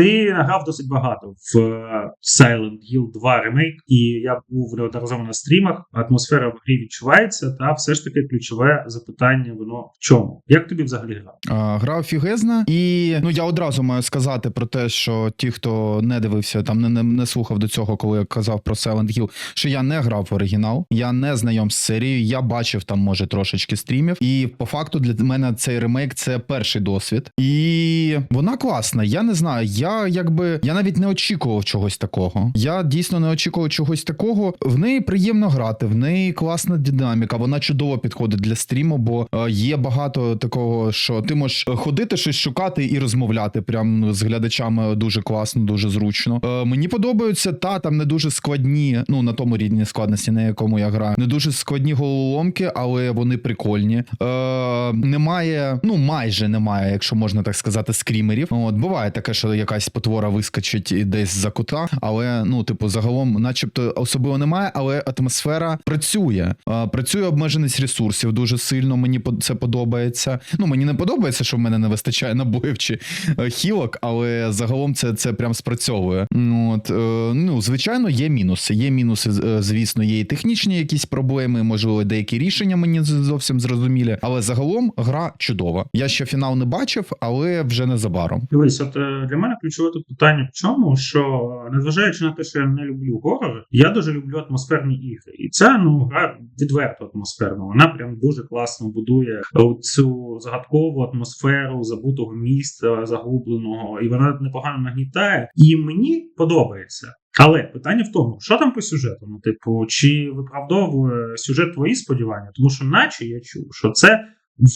Ти грав досить багато в е, Silent Hill 2 ремейк, і я був неодноразово на стрімах. Атмосфера в грі відчувається, та все ж таки ключове запитання воно в чому? Як тобі взагалі гра? А, Гра офігезна, і ну я одразу маю сказати про те, що ті, хто не дивився, там не, не, не слухав до цього, коли я казав про Silent Hill, що я не грав в оригінал, я не знайом з серією, я бачив там, може, трошечки стрімів. І по факту для мене цей ремейк це перший досвід. І вона класна. Я не знаю. Я якби я навіть не очікував чогось такого. Я дійсно не очікував чогось такого. В неї приємно грати, в неї класна динаміка. Вона чудово підходить для стріму, бо е, є багато такого, що ти можеш ходити, щось шукати і розмовляти. Прям з глядачами дуже класно, дуже зручно. Е, мені подобаються та там не дуже складні. Ну на тому рівні складності, на якому я граю. Не дуже складні головоломки, але вони прикольні. Е, немає, ну майже немає, якщо можна так сказати, скрімерів. От буває таке, що якась потвора вискочить десь за кута, але ну, типу, загалом, начебто, особливо немає, але атмосфера працює. Працює обмеженість ресурсів дуже сильно. Мені це подобається. Ну мені не подобається, що в мене не вистачає набоїв чи е, хілок, але загалом це, це прям спрацьовує. Ну, От, е, ну, звичайно, є мінуси. Є мінуси, е, звісно, є і технічні якісь проблеми, можливо, деякі рішення мені зовсім зрозумілі. Але загалом гра чудова. Я ще фінал не бачив, але вже незабаром. Дивись, от для мене ключове тут питання в чому, що незважаючи на те, що я не люблю горори, я дуже люблю атмосферні ігри. І ця ну гра відверто атмосферна. Вона прям дуже класно будує цю загадкову атмосферу забутого міста, загубленого, і вона непогано нагнітає. І мені подобається. Але питання в тому, що там по сюжету? Ну, типу, чи виправдовує сюжет твої сподівання? Тому що, наче я чув, що це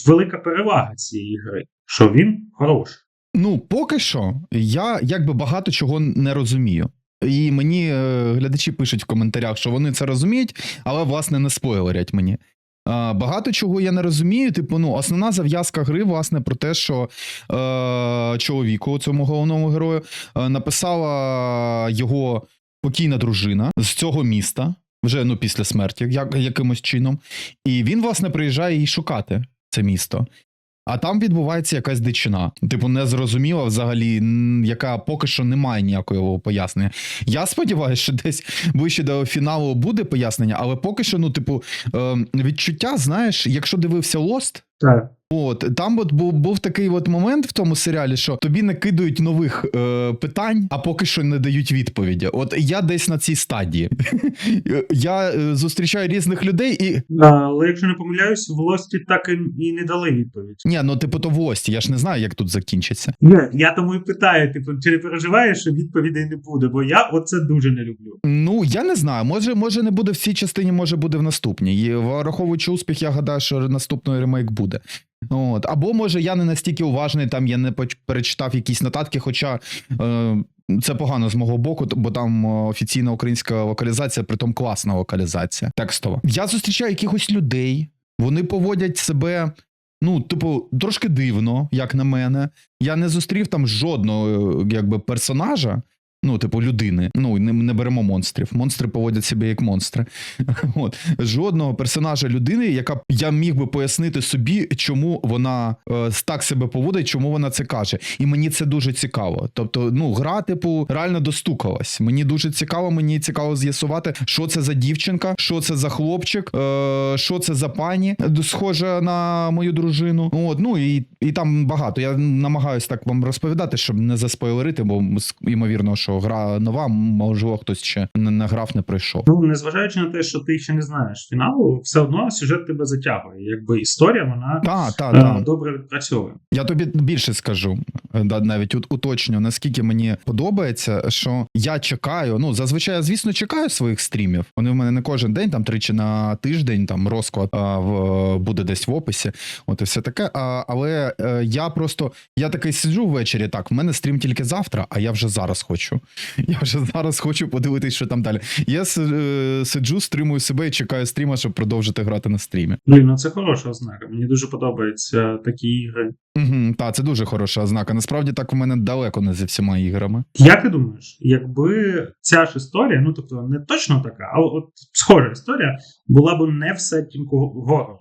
велика перевага цієї гри, що він хороший. Ну, поки що, я якби багато чого не розумію. І мені е, глядачі пишуть в коментарях, що вони це розуміють, але власне не спойлерять мені. А, багато чого я не розумію. Типу, ну, основна зав'язка гри, власне, про те, що е, чоловіку, цьому головному герою, е, написала його покійна дружина з цього міста, вже ну, після смерті, як, якимось чином. І він, власне, приїжджає її шукати, це місто. А там відбувається якась дичина. Типу, незрозуміла взагалі, яка поки що немає ніякого пояснення. Я сподіваюся, що десь ближче до фіналу буде пояснення, але поки що, ну, типу, е, відчуття, знаєш, якщо дивився Lost, Так. От там от був, був такий от момент в тому серіалі, що тобі накидують нових е, питань, а поки що не дають відповіді. От я десь на цій стадії. я е, зустрічаю різних людей і. Але якщо не помиляюсь, в Лості так і, не дали відповідь. Ні, ну типу то в Лості, я ж не знаю, як тут закінчиться. Ні, я тому і питаю: типу, чи не переживаєш, що відповідей не буде? Бо я оце дуже не люблю. Ну, я не знаю. Може, може не буде в цій частині, може буде в наступній. І враховуючи успіх, я гадаю, що наступний ремейк буде. От. Або може я не настільки уважний, там я не перечитав якісь нотатки, хоча. Е- це погано з мого боку, бо там е, офіційна українська локалізація, притом класна локалізація текстова. Я зустрічаю якихось людей, вони поводять себе, ну, типу, трошки дивно, як на мене. Я не зустрів там жодного е, якби персонажа, ну, типу, людини. Ну, не, не беремо монстрів. Монстри поводять себе як монстри. От жодного персонажа людини, яка я міг би пояснити собі, чому вона е, так себе поводить, чому вона це каже. І мені це дуже цікаво. Тобто, ну, гра, типу, реально достукалась. Мені дуже цікаво, мені цікаво з'ясувати, що це за дівчинка, що це за хлопчик, е, що це за пані, е, схожа на мою дружину. От, ну і, і там багато. Я намагаюся так вам розповідати, щоб не заспойлерити, бо ймовірно, що гра нова, можливо, хтось ще не награв, не пройшов. Ну, незважаючи на те, що ти ще не знаєш фіналу, все одно сюжет тебе затягує. Якби історія, вона Та, та, е, та. добре відпрацьовує. Я тобі більше скажу, е, навіть уточню, наскільки мені подобається, що я чекаю. Ну, зазвичай, я, звісно, чекаю своїх стрімів. Вони в мене не кожен день, там тричі на тиждень, там розклад а, в, буде десь в описі. От і все таке. А, але е, я просто я такий сиджу ввечері. Так, в мене стрім тільки завтра, а я вже зараз хочу. Я вже зараз хочу подивитись, що там далі. Я е, сиджу, стримую себе і чекаю стріма, щоб продовжити грати на стрімі. Блін, ну це хороша ознака. Мені дуже подобаються такі ігри. Угу, та, це дуже хороша ознака. Насправді так у мене далеко не зі всіма іграми. Як ти думаєш, якби ця ж історія, ну тобто не точно така, а от схожа історія була б не в сеттінгу горору,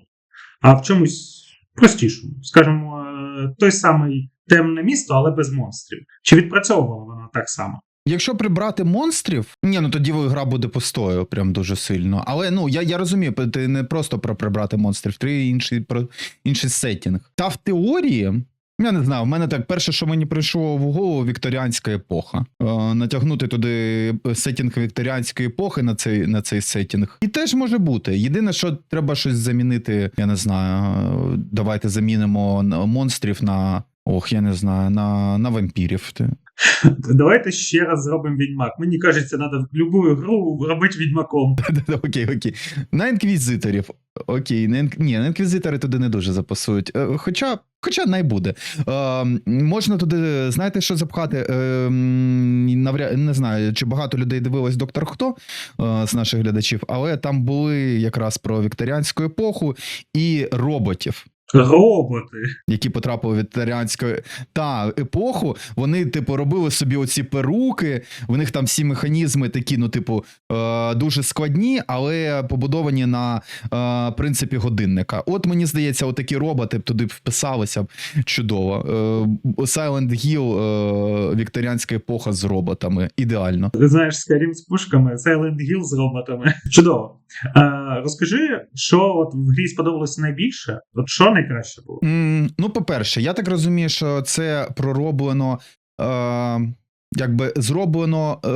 а в чомусь простішому, скажімо, е, той самий темне місто, але без монстрів. Чи відпрацьовувала вона так само. Якщо прибрати монстрів, ні, ну тоді гра буде постою, прям дуже сильно. Але ну я, я розумію, ти не просто про прибрати монстрів, ти інший про інший сеттінг. Та в теорії. Я не знаю, в мене так перше, що мені прийшло в голову вікторіанська епоха. Е, натягнути туди сеттінг вікторіанської епохи на цей, на цей сеттінг. І теж може бути. Єдине, що треба щось замінити, я не знаю. Давайте замінимо монстрів на. Ох, я не знаю, на, на вампірів. Давайте ще раз зробимо відьмак. Мені кажеться, треба в любу гру робити відьмаком. Окей, окей. На інквізиторів. Окей, на інк... ні, на інквізитори туди не дуже запасують. Е, Хоча, хоча най буде. Е, можна туди, знаєте, що запхати? Е, м, навряд, не знаю, чи багато людей дивилось доктор Хто е, з наших глядачів, але там були якраз про вікторіанську епоху і роботів. Роботи. Які потрапили в вікторіанську та епоху, вони, типу, робили собі оці перуки. В них там всі механізми такі, ну, типу, е, дуже складні, але побудовані на е, принципі годинника. От мені здається, отакі роботи б туди вписалися б чудово. Е, Silent Hill, е, вікторіанська епоха з роботами. Ідеально. Ти знаєш Skyrim з пушками, Silent Hill з роботами. Чудово. А, розкажи, що от в грі сподобалося найбільше? От що найкраще було? М, Ну, по-перше, я так розумію, що це пророблено, е, якби зроблено е,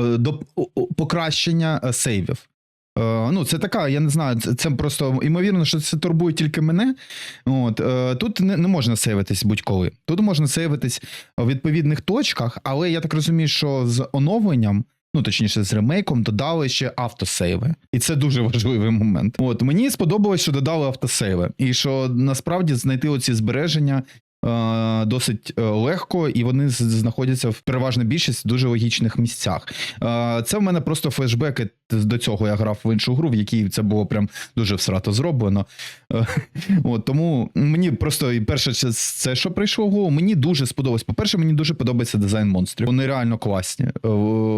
е, до покращення е, сейвів. Е, ну, це така, я не знаю, це, просто ймовірно, що це турбує тільки мене. От, тут не, не можна сейвитись будь-коли. Тут можна сейвитись в відповідних точках, але я так розумію, що з оновленням. Ну, точніше, з ремейком додали ще автосейви. І це дуже важливий момент. От мені сподобалось, що додали автосейви, і що насправді знайти оці збереження досить е, легко, і вони знаходяться в переважна більшість дуже логічних місцях. Е, це в мене просто флешбеки до цього. Я грав в іншу гру, в якій це було прям дуже всрато зроблено. Е, От тому мені просто і перше, це, що прийшло в голову, мені дуже сподобалось. По-перше, мені дуже подобається дизайн монстрів. Вони реально класні. Е,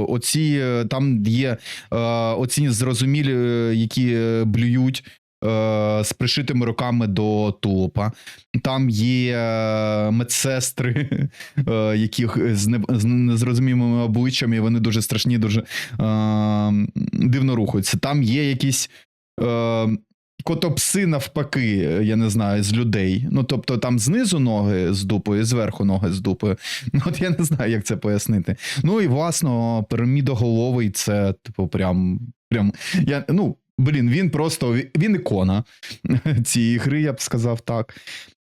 Оці е, там є е, оці зрозумілі, е, які е, блюють. Е, З пришитими руками до тулупа. Там є е, медсестри, е, яких з, не, незрозумілими обличчями, вони дуже страшні, дуже дивно рухаються. Там є якісь котопси навпаки, я не знаю, з людей. Ну, тобто там знизу ноги з дупою, зверху ноги з дупою. Ну, от я не знаю, як це пояснити. Ну і власно, пірамідоголовий це, типу, прям. прям я, ну, блін, він просто він ікона цієї гри, я б сказав так.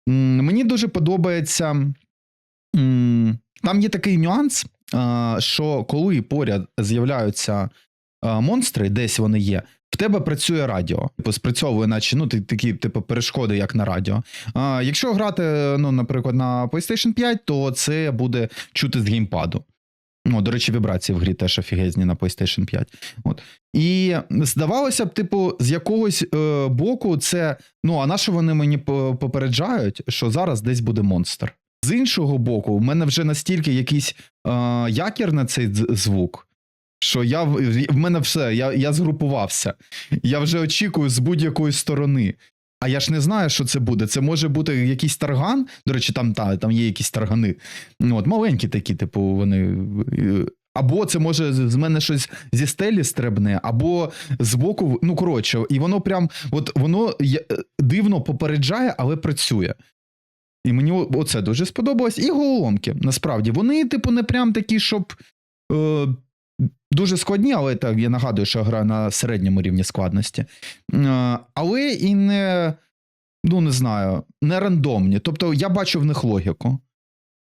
Мені дуже подобається. Там є такий нюанс, що коли поряд з'являються монстри, десь вони є, в тебе працює радіо. Типу, спрацьовує, наче ну, такі типу, перешкоди, як на радіо. А, якщо грати, ну, наприклад, на PlayStation 5, то це буде чути з геймпаду. Ну, до речі, вібрації в грі теж офігезні на PlayStation 5. От. І здавалося б, типу, з якогось е, боку, це. Ну, а на що вони мені попереджають, що зараз десь буде монстр. З іншого боку, в мене вже настільки якийсь е, якір на цей звук, що я в мене все, я, я згрупувався. Я вже очікую з будь-якої сторони. А я ж не знаю, що це буде. Це може бути якийсь тарган. До речі, там, та, там є якісь таргани. Ну, От, маленькі такі, типу, вони. е, Або це може з мене щось зі стелі стрибне, або з боку, ну коротше, і воно прям, от воно е, дивно попереджає, але працює. І мені оце дуже сподобалось. І головоломки, насправді. Вони, типу, не прям такі, щоб е, дуже складні, але так, я нагадую, що я граю на середньому рівні складності. Е, але і не, ну не знаю, не рандомні. Тобто я бачу в них логіку.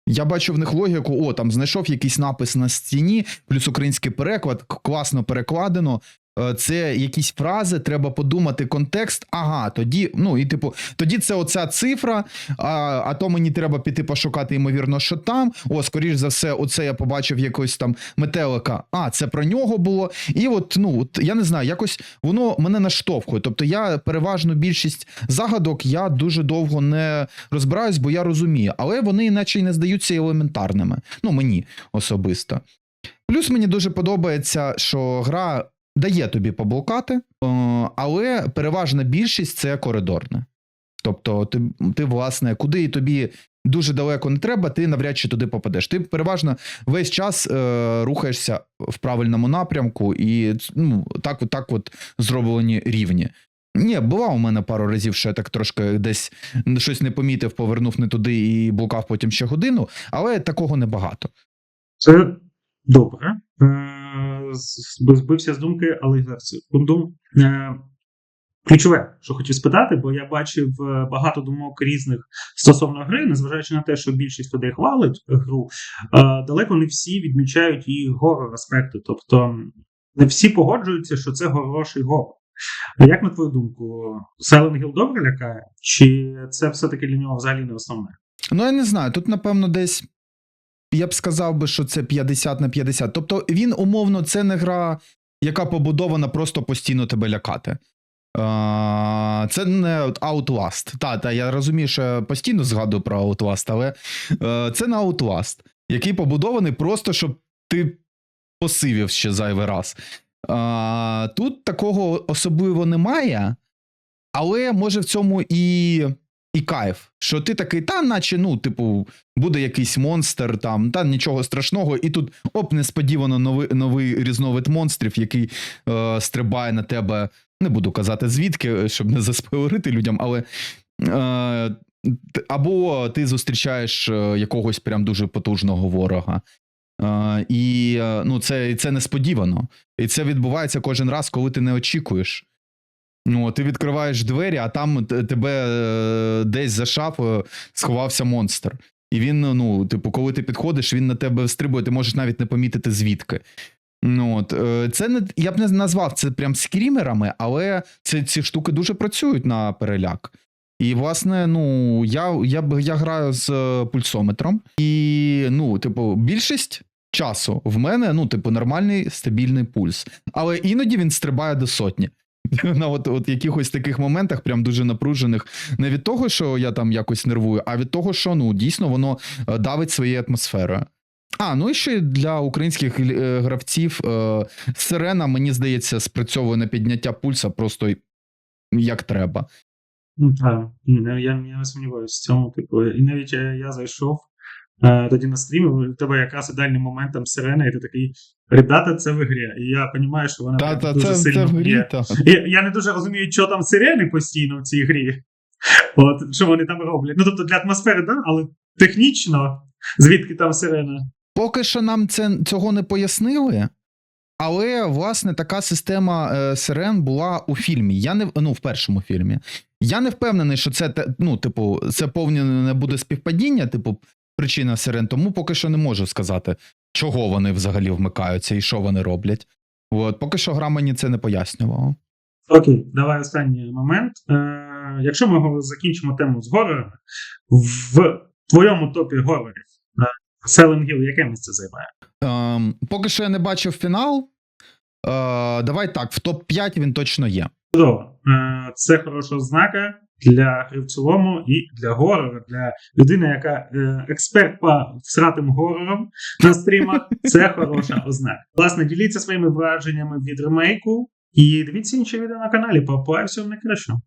Я бачу в них логіку, о, там знайшов якийсь напис на стіні, плюс український переклад, класно перекладено. Е, Це якісь фрази, треба подумати контекст. Ага, тоді, ну і типу, тоді це оця цифра, а, а то мені треба піти пошукати, ймовірно, що там. О, скоріш за все, оце я побачив якось там метелика. А, це про нього було. І от, ну, от, я не знаю, якось воно мене наштовхує. Тобто я переважну більшість загадок я дуже довго не розбираюсь, бо я розумію, але вони іначе й не здаються елементарними. Ну, мені особисто. Плюс мені дуже подобається, що гра дає тобі поблукати, е, але переважна більшість це коридорне. Тобто, ти, ти власне, куди тобі дуже далеко не треба, ти навряд чи туди попадеш. Ти переважно весь час е, рухаєшся в правильному напрямку, і ну, так, так от зроблені рівні. Ні, була у мене пару разів, що я так трошки десь щось не помітив, повернув не туди і блукав потім ще годину, але такого небагато. Це добре. Збився з думки, але секунду. Е, Ключове, що хотів спитати, бо я бачив е, багато думок різних стосовно гри, незважаючи на те, що більшість людей хвалить гру, е, далеко не всі відмічають її горор аспекти. Тобто не всі погоджуються, що це хороший горор. Як на твою думку, Silent Hill добре лякає? Чи це все-таки для нього взагалі не основне? Ну, я не знаю, тут, напевно, десь. Я б сказав би, що це 50 на 50. Тобто він, умовно, це не гра, яка побудована просто постійно тебе лякати. Це не Outlast. Та, та, я розумію, що постійно згадую про Outlast, але е, це не Outlast, який побудований просто, щоб ти посивів ще зайвий раз. Тут такого особливо немає, але може в цьому і, і кайф, що ти такий, та, наче, ну, типу, буде якийсь монстр, там, та нічого страшного, і тут оп, несподівано новий, новий різновид монстрів, який е, стрибає на тебе. Не буду казати звідки, щоб не заспойлерити людям, але. Е, або ти зустрічаєш е, якогось прям дуже потужного ворога. Е, і е, ну, це, це несподівано. І це відбувається кожен раз, коли ти не очікуєш. Ну, ти відкриваєш двері, а там тебе е, десь за шафою сховався монстр. І він, ну, типу, коли ти підходиш, він на тебе стрибує, ти можеш навіть не помітити звідки. Ну, от, е, це не я б не назвав це прям скрімерами, але ці, ці штуки дуже працюють на переляк. І, власне, ну, я, я, я граю з е, пульсометром, і, ну, типу, більшість часу в мене, ну, типу, нормальний стабільний пульс. Але іноді він стрибає до сотні. На от, от якихось таких моментах, прям дуже напружених, не від того, що я там якось нервую, а від того, що ну дійсно воно е, давить своєю атмосферою. А, ну і ще для українських е, гравців е, сирена, мені здається, спрацьовує на підняття пульса просто як треба. Ну так, я, я не сумніваюся в цьому. Типу, і навіть е, я зайшов тоді на стрім, і в тебе якраз ідеальний момент там сирена, і ти такий, ребята, це в ігрі. І я розумію, що вона Та, та, дуже це, сильно це в грі, та. Я, я не дуже розумію, що там сирени постійно в цій грі. От, що вони там роблять. Ну, тобто для атмосфери, да, але технічно, звідки там сирена? Поки що нам це, цього не пояснили. Але, власне, така система е, сирен була у фільмі. Я не ну, в першому фільмі. Я не впевнений, що це ну, типу, це повне не буде співпадіння, типу, причина сирен. Тому поки що не можу сказати, чого вони взагалі вмикаються і що вони роблять. От, поки що гра мені це не пояснювала. Окей, давай останній момент. Е, якщо ми закінчимо тему з горорами, в твоєму топі горорів е, Silent Hill яке місце займає? Ем, поки що я не бачив фінал. Е, давай так, в топ-5 він точно є. Чудово. Е, Це хороша ознака для гри в цілому і для горора, для людини, яка е, експерт по всратим горорам на стрімах. Це хороша ознака. Власне, діліться своїми враженнями від ремейку і дивіться інші відео на каналі. Попаю всього найкращого.